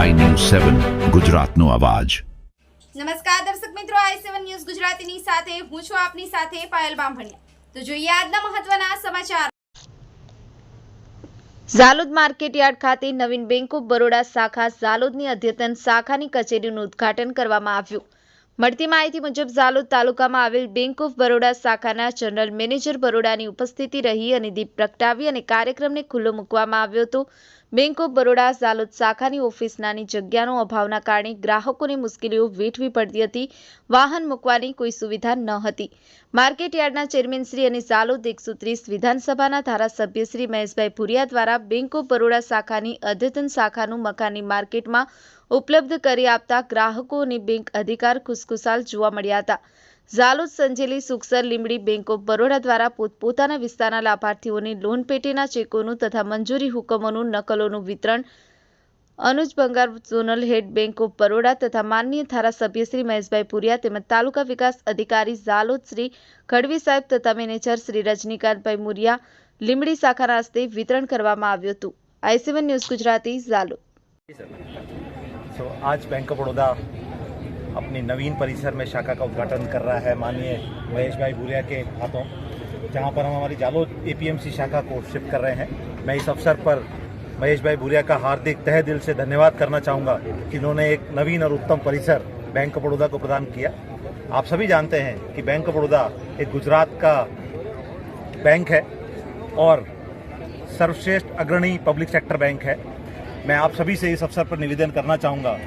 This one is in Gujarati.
સેવન ગુજરાતનો અવાજ. નમસ્કાર દર્શક મિત્રો આઈ સેવન ન્યૂઝ ગુજરાતીની સાથે હું છું આપની સાથે પાયલ બામભણિયા. તો જોઈએ આજના મહત્વના સમાચાર. ઝાલોદ માર્કેટયાર્ડ ખાતે નવીન બેંક ઓફ બરોડા શાખા ઝાલોદની અદ્યતન શાખાની કચેરીનું ઉદ્ઘાટન કરવામાં આવ્યું. મળતી માહિતી મુજબ ઝાલોદ તાલુકામાં આવેલ બેંક ઓફ બરોડા શાખાના જનરલ મેનેજર બરોડાની ઉપસ્થિતિ રહી અને દીપ પ્રગટાવી અને કાર્યક્રમને ખુલ્લો મૂકવામાં આવ્યો હતો. બેંક ઓફ બરોડા ઝાલોદ શાખાની ઓફિસ નાની જગ્યાનો અભાવના કારણે ગ્રાહકોને મુશ્કેલીઓ વેઠવી પડતી હતી. વાહન મૂકવાની કોઈ સુવિધા ન હતી. માર્કેટ યાર્ડના ચેરમેન શ્રી અને ઝાલોદ એકસો વિધાનસભાના ધારાસભ્ય શ્રી મહેશભાઈ ભુરિયા દ્વારા બેંક ઓફ બરોડા શાખાની અદ્યતન શાખાનું મકાનની માર્કેટમાં ઉપલબ્ધ કરી આપતા ગ્રાહકોની બેંક અધિકાર ખુશખુશાલ જોવા મળ્યા હતા. ઝાલોદ સંજેલી સુખસર લીમડી બેંક ઓફ બરોડા દ્વારા પોતપોતાના વિસ્તારના લાભાર્થીઓની લોન પેટેના ચેકોનું તથા મંજૂરી હુકમોનું નકલોનું વિતરણ Anuj Bangar zonal head bank of Baroda તથા માનનીય ધારાસભ્ય શ્રી મહેશભાઈ પુરિયા તેમજ તાલુકા વિકાસ અધિકારી ઝાલોદ શ્રી ખડવી સાહેબ તથા મેનેજર શ્રી રજનીકાંતભાઈ મુરિયા લીમડી શાખાના હસ્તે વિતરણ કરવામાં આવ્યું હતું. IC one news Gujarati Jhalod. So so, आज बैंक ऑफ़ बड़ौदा अपनी नवीन परिसर में शाखा का उद्घाटन कर रहा है माननीय महेश भाई भूरिया के हाथों जहाँ पर हम हमारी जालोद एपीएमसी शाखा को शिफ्ट कर रहे हैं। मैं इस अवसर पर महेश भाई भूरिया का हार्दिक तह दिल से धन्यवाद करना चाहूँगा कि इन्होंने एक नवीन और उत्तम परिसर बैंक ऑफ़ बड़ौदा को प्रदान किया। आप सभी जानते हैं कि बैंक ऑफ़ बड़ौदा एक गुजरात का बैंक है और सर्वश्रेष्ठ अग्रणी पब्लिक सेक्टर बैंक है। मैं आप सभी से इस अवसर पर निवेदन करना चाहूँगा